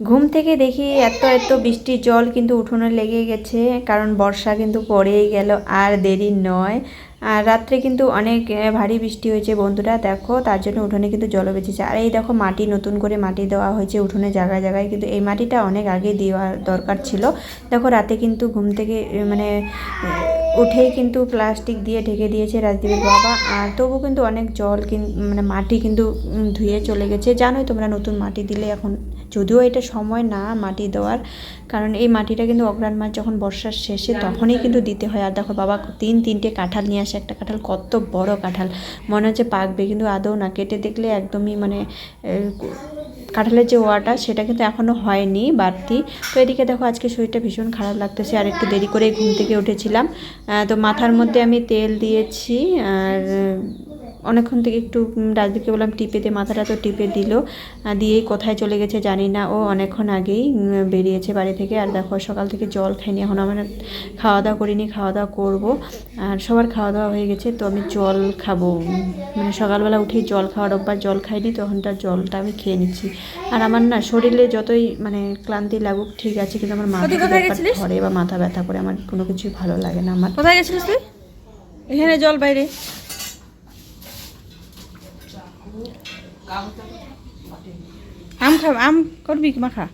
ঘুম থেকে দেখি এত এত বৃষ্টির জল কিন্তু উঠোনে লেগে গেছে, কারণ বর্ষা কিন্তু পড়েই গেল, আর দেরি নয়। আর রাত্রে কিন্তু অনেক ভারী বৃষ্টি হয়েছে বন্ধুরা, দেখো, তার জন্য উঠোনে কিন্তু জল বেঁচেছে। আর এই দেখো মাটি, নতুন করে মাটি দেওয়া হয়েছে উঠোনে জায়গায় জায়গায়, কিন্তু এই মাটিটা অনেক আগে দেওয়া দরকার ছিল। দেখো, রাতে কিন্তু ঘুম থেকে মানে উঠেই কিন্তু প্লাস্টিক দিয়ে ঢেকে দিয়েছে রাজদীপের বাবা। আর তবু কিন্তু অনেক জল মানে মাটি কিন্তু ধুয়ে চলে গেছে। জানোই তোমরা নতুন মাটি দিলে এখন যদিও এটা সময় না মাটি দেওয়ার কারণ এই মাটিটা কিন্তু অগ্রাণ মাস যখন বর্ষার শেষে তখনই কিন্তু দিতে হয়। আর দেখো বাবা তিন তিনটে কাঁঠাল নিয়ে আসে একটা কাঁঠাল কত বড় কাঁঠাল। মনে হচ্ছে পাকবে কিন্তু আদৌ না। কেটে দেখলে একদমই মানে কাঁঠালের যে ওয়াটা সেটা কিন্তু এখনও হয়নি বাড়তি। তো এদিকে দেখো আজকে শরীরটা ভীষণ খারাপ লাগতেছে। আর একটু দেরি করে ঘুম থেকে উঠেছিলাম। তো মাথার মধ্যে আমি তেল দিয়েছি আর অনেকক্ষণ থেকে একটু রাজদীপকে বললাম টিপে দে মাথাটা তো টিপে দিল। দিয়েই কোথায় চলে গেছে জানি না। ও অনেকক্ষণ আগেই বেরিয়েছে বাড়ি থেকে। আর দেখো সকাল থেকে জল খাইনি এখন আমার খাওয়া দাওয়া করিনি খাওয়া দাওয়া করব। আর সবার খাওয়া দাওয়া হয়ে গেছে তো আমি জল খাব। মানে সকালবেলা উঠেই জল খাওয়ার অভ্যাস জল খাইনি তখনটা জলটা আমি খেয়ে নিচ্ছি। আর আমার না শরীরে যতই মানে ক্লান্তি লাগুক ঠিক আছে কিন্তু আমার মাথা? ধরে বা মাথা ব্যথা করে আমার কোনো কিছুই ভালো লাগে না আমার। কোথায় গেছিলিস তুই? এখানে জল বাইরে। আম খা, আম করবি মাখা?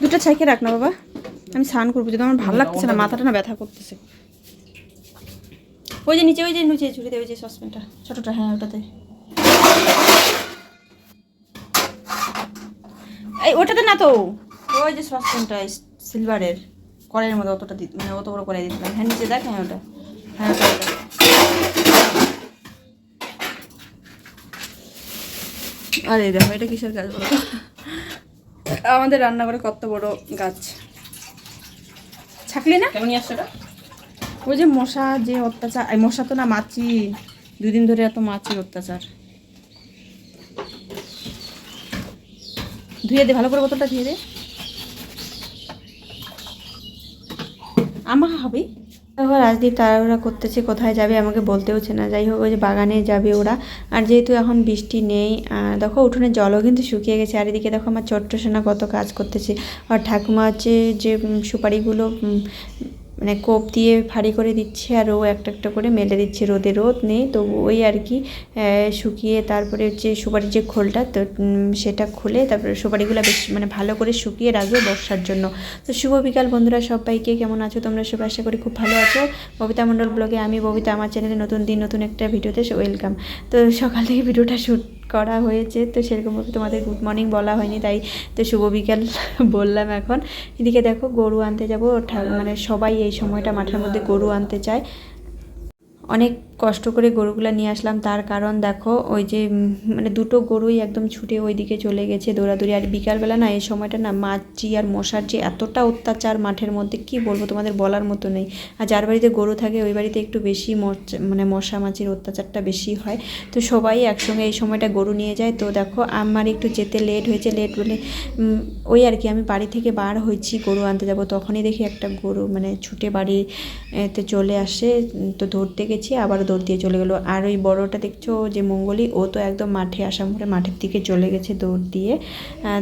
দুটো ছাইকে রাখ না বাবা। আমি স্নান করব যদি আমার ভালো লাগতেছে না, মাথাটা না ব্যথা করতেছে। ওই যে নিচে, ওই যে নিচে ঝুড়িতে ওই যে সসপ্যানটা, ছোটোটা হ্যাঁ ওটাতে। এই, ওটাতে না তো। ওই যে সসপ্যানটা সিলভারের কড়াইয়ের মধ্যে অতটা মানে অত বড় কড়াই দিচ্ছিলাম হ্যাঁ নিচে দেখ হ্যাঁ ওটা। হ্যাঁ ওটা। আরে দেখো এটা কিসের গাছ বলো? আমাদের রান্নাঘরে কত বড় গাছ? ছাকলি না? কেমন আসছো ওই যে মশা যে অত্যাচার এই মশা তো না মাছি দুদিন ধরে এত মাছির অত্যাচার। ধুয়ে দে ভালো করে বোতলটা ধুয়ে দে। আমা হবে? দেখো রাজদীপ তাড়াহুড়া করতেছে, কোথায় যাবে আমাকে বলতেওছে না। যাই হোক, ওই যে বাগানে যাবে ওরা। আর যেহেতু এখন বৃষ্টি নেই দেখো উঠোনে জলও কিন্তু শুকিয়ে গেছে। আর এদিকে দেখো আমার ছোট্ট সেনা কত কাজ করতেছে। আর ঠাকুমা হচ্ছে যে সুপারিগুলো মানে কোপ দিয়ে ফাড়ি করে দিচ্ছে আর ও একটা একটা করে মেলে দিচ্ছে রোদে, রোদ নেই। তো ওই আর কি শুকিয়ে তারপরে হচ্ছে সুপারির যে খোলটা, তো সেটা খুলে তারপরে সুপারিগুলো বেশ মানে ভালো করে শুকিয়ে রাখবে বর্ষার জন্য। তো শুভ বিকাল বন্ধুরা, সবাইকে কেমন আছো তোমরা? সবাই আশা করি খুব ভালো আছো। ববিতা মণ্ডল ব্লগে আমি, ববিতা আমার চ্যানেলে নতুন দিন, নতুন একটা ভিডিওতে ওয়েলকাম তো সকাল থেকে ভিডিওটা শ্যুট করা হয়েছে। তো সেরকমভাবে তোমাদের গুড মর্নিং বলা হয়নি, তাই তো শুভ বিকাল বললাম এখন। এদিকে দেখো গরু আনতে যাব। মানে সবাই এই সময়টা মাঠের মধ্যে গরু আনতে চায়। অনেক কষ্ট করে গরুগুলো নিয়ে আসলাম। তার কারণ দেখো, ওই যে মানে দুটো গরুই একদম ছুটে ওই দিকে চলে গেছে দৌড়াদৌড়ি। আর বিকালবেলা না, এই সময়টা না, মাছি আর মশার যে এতটা অত্যাচার মাঠের মধ্যে, কি বলব তোমাদের বলার মতো নেই। আর যার বাড়িতে গরু থাকে, ওই বাড়িতে একটু বেশি মানে মশা মাছির অত্যাচারটা বেশি হয়। তো সবাই একসঙ্গে এই সময়টা গরু নিয়ে যায়। তো দেখো, আমার একটু যেতে লেট হয়েছে। লেট বলে ওই আর কি, আমি বাড়ি থেকে বার হয়েছি, গরু আনতে যাব। তখনই দেখি একটা গরু মানে ছুটে বাড়ি এতে চলে আসে। তো ধরতে গেছি আবার দৌড় দিয়ে চলে গেলো। আর ওই বড়টা দেখছ যে মঙ্গলি, ও তো একদম মাঠে আসাম করে মাঠের দিকে চলে গেছে দৌড় দিয়ে।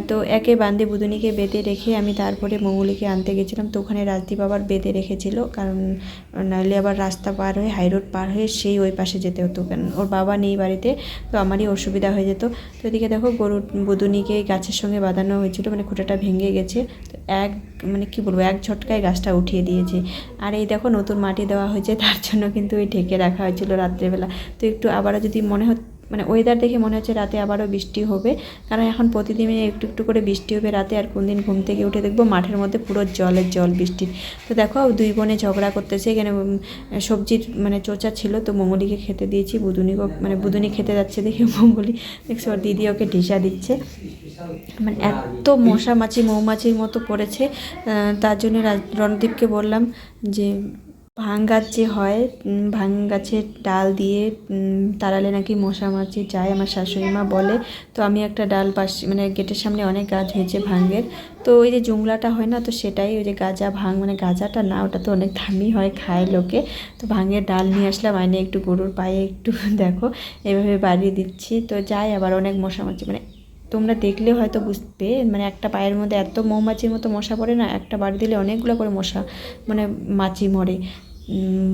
তো একে বান্দে বুদুনিকে বেঁধে রেখে আমি তারপরে মঙ্গলিকে আনতে গেছিলাম। তো ওখানে রাজদীপ আবার বেঁধে রেখেছিল, কারণ নাহলে আবার রাস্তা পার হয়ে হাই রোড পার হয়ে সেই ওই পাশে যেতে হতো। কারণ ওর বাবা নেই বাড়িতে, তো আমারই অসুবিধা হয়ে যেত। তো এদিকে দেখো গরু, বুদুনিকে গাছের সঙ্গে বাঁধানো হয়েছিল মানে খুঁটাটা ভেঙে গেছে। তো এক মানে কি বলব, এক ঝটকায় গাছটা উঠিয়ে দিয়েছে। আর এই দেখো নতুন মাটি দেওয়া হয়েছে, তার জন্য কিন্তু ওই ঢেকে রাখা হয়েছিল রাত্রেবেলা। তো একটু আবার যদি মনে হত মানে ওয়েদার দেখে মনে হচ্ছে রাতে আবারও বৃষ্টি হবে। কারণ এখন প্রতিদিনই একটু একটু করে বৃষ্টি হবে রাতে, আর কোন দিন ঘুম থেকে উঠে দেখব মাঠের মধ্যে পুরো জলের জল বৃষ্টি। তো দেখো, দুই বোনে ঝগড়া করতেছে, এখানে সবজির মানে চোচা ছিল, তো মঙ্গলিকে খেতে দিয়েছি বুদুনিকে মানে বুদুনি খেতে যাচ্ছে দেখে মঙ্গলি, দেখছ, ওর দিদি ওকে ঢিসা দিচ্ছে। মানে এত মশা মাছি মৌমাছির মতো পড়েছে তার জন্য রণদীপকে বললাম যে ভাং গাছ যে হয় উম, ভাং গাছের ডাল দিয়ে তাড়ালে নাকি মশা মাছি যায় আমার শাশুড়ি মা বলে। তো আমি একটা ডাল পাশ মানে গেটের সামনে অনেক গাছ হয়েছে ভাঙের। তো ওই যে জুংলাটা হয় না তো সেটাই ওই যে গাজা ভাং মানে গাজাটা না ওটা তো অনেক দামি হয় খায় লোকে। তো ভাঙের ডাল নিয়ে আসলাম আইনে একটু গরুর পায়ে একটু দেখো এভাবে বাড়িয়ে দিচ্ছি। তো যাই আবার অনেক মশা মাছি মানে তোমরা দেখলে হয়তো বুঝবে মানে একটা পায়ের মধ্যে এত মৌমাছির মতো মশা পড়ে না একটা বাড়ি দিলে অনেকগুলো করে মশা মানে মাছি মরে।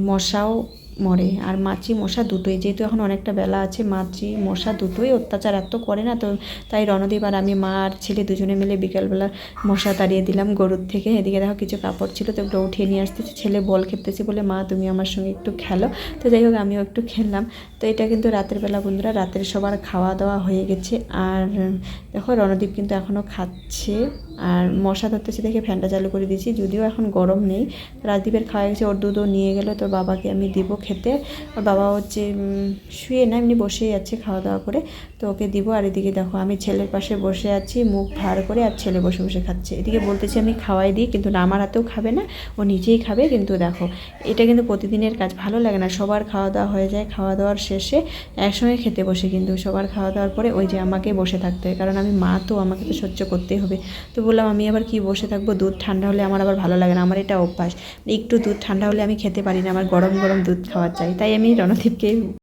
মশাও মরে। আর মাছি, মশা দুটোই। যেহেতু এখন অনেকটা বেলা আছে, মাছি, মশা দুটোই অত্যাচার এত করে না তো, তাই রণদীপ আর আমি, মা আর ছেলে দুজনে মিলে বিকালবেলা মশা তাড়িয়ে দিলাম গরুর থেকে। এদিকে দেখো কিছু কাপড় ছিল তো ওগুলো উঠিয়ে নিয়ে আসতেছি। ছেলে বল খেলতেছি বলে, মা, তুমি আমার সঙ্গে একটু খেলো। তো যাই হোক, আমিও একটু খেললাম। তো এটা কিন্তু রাতের বেলা বন্ধুরা, রাতের সবার খাওয়া দাওয়া হয়ে গেছে। আর দেখো রণদীপ কিন্তু এখনও খাচ্ছে। আর মশা ধরতেছে দেখে ফ্যানটা চালু করে দিয়েছি, যদিও এখন গরম নেই। রাজদীপের খাওয়া গেছে ওর দুধও নিয়ে গেলে তো বাবাকে আমি দিব খেতে। ওর বাবা হচ্ছে শুয়ে না, এমনি বসেই আছে খাওয়া দাওয়া করে। তো ওকে দিব, আর এদিকে দেখো, আমি ছেলের পাশে বসে আছি, মুখ ভার করে, আর ছেলে বসে বসে খাচ্ছে। এদিকে বলতেছি আমি খাওয়াই দিই, কিন্তু না, আমার হাতেও খাবে না, ও নিজেই খাবে, কিন্তু দেখো, এটা কিন্তু প্রতিদিনের কাজ, ভালো লাগে না, সবার খাওয়া দাওয়া হয়ে যায়, খাওয়া দাওয়ার শেষে একসঙ্গে খেতে বসে, কিন্তু সবার খাওয়া দাওয়ার পরে ওই যে আমাকে বসে থাকতে হয়, কারণ আমি মা, তো আমাকে তো সহ্য করতেই হবে। তো বললাম, আমি আবার কি বসে থাকব? দুধ ঠান্ডা হলে আমার আবার ভালো লাগে না। আমার এটা অভ্যাস। একটু দুধ ঠান্ডা হলে আমি খেতে পারি না। আমার গরম গরম দুধ খাওয়া চাই। তাই আমি রণদীপকে